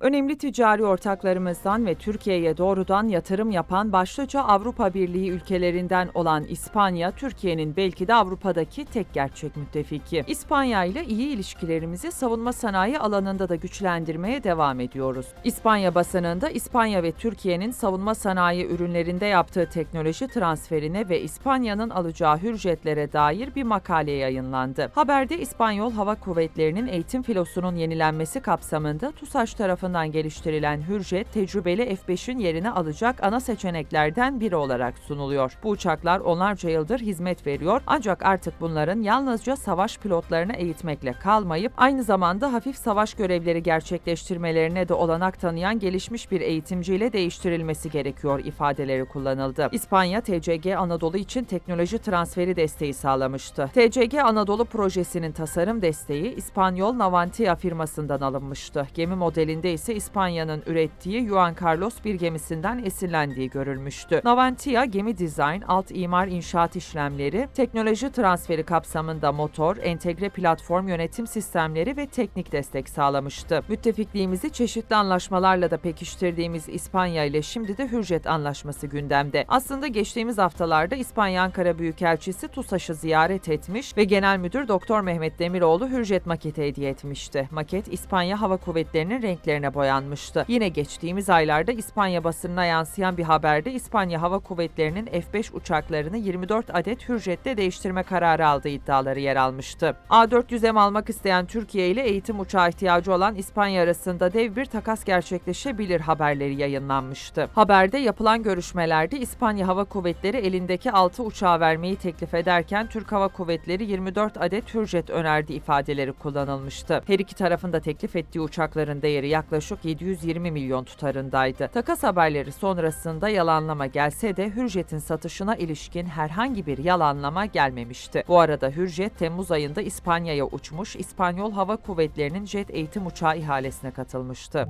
Önemli ticari ortaklarımızdan ve Türkiye'ye doğrudan yatırım yapan başlıca Avrupa Birliği ülkelerinden olan İspanya, Türkiye'nin belki de Avrupa'daki tek gerçek müttefiki. İspanya ile iyi ilişkilerimizi savunma sanayi alanında da güçlendirmeye devam ediyoruz. İspanya basınında İspanya ve Türkiye'nin savunma sanayi ürünlerinde yaptığı teknoloji transferine ve İspanya'nın alacağı hürjetlere dair bir makale yayınlandı. Haberde İspanyol Hava Kuvvetleri'nin eğitim filosunun yenilenmesi kapsamında TUSAŞ tarafından geliştirilen Hürjet, tecrübeli F-5'in yerini alacak ana seçeneklerden biri olarak sunuluyor. Bu uçaklar onlarca yıldır hizmet veriyor ancak artık bunların yalnızca savaş pilotlarını eğitmekle kalmayıp aynı zamanda hafif savaş görevleri gerçekleştirmelerine de olanak tanıyan gelişmiş bir eğitimciyle değiştirilmesi gerekiyor ifadeleri kullanıldı. İspanya, TCG Anadolu için teknoloji transferi desteği sağlamıştı. TCG Anadolu projesinin tasarım desteği İspanyol Navantia firmasından alınmıştı. Gemi modelinde ise İspanya'nın ürettiği Juan Carlos bir gemisinden esinlendiği görülmüştü. Navantia gemi dizayn, alt imar inşaat işlemleri, teknoloji transferi kapsamında motor, entegre platform yönetim sistemleri ve teknik destek sağlamıştı. Müttefikliğimizi çeşitli anlaşmalarla da pekiştirdiğimiz İspanya ile şimdi de Hürjet Anlaşması gündemde. Aslında geçtiğimiz haftalarda İspanya Ankara Büyükelçisi TUSAŞ'ı ziyaret etmiş ve Genel Müdür Doktor Mehmet Demiroğlu Hürjet maketi hediye etmişti. Maket İspanya Hava Kuvvetleri'nin renklerine boyanmıştı. Yine geçtiğimiz aylarda İspanya basınına yansıyan bir haberde İspanya Hava Kuvvetleri'nin F-5 uçaklarını 24 adet Hürjet'te değiştirme kararı aldığı iddiaları yer almıştı. A400M almak isteyen Türkiye ile eğitim uçağı ihtiyacı olan İspanya arasında dev bir takas gerçekleşebilir haberleri yayınlanmıştı. Haberde yapılan görüşmelerde İspanya Hava Kuvvetleri elindeki 6 uçağı vermeyi teklif ederken Türk Hava Kuvvetleri 24 adet Hürjet önerdi ifadeleri kullanılmıştı. Her iki tarafın da teklif ettiği uçakların değeri yaklaşık 720 milyon tutarındaydı. Takas haberleri sonrasında yalanlama gelse de Hürjet'in satışına ilişkin herhangi bir yalanlama gelmemişti. Bu arada Hürjet Temmuz ayında İspanya'ya uçmuş, İspanyol Hava Kuvvetleri'nin jet eğitim uçağı ihalesine katılmıştı.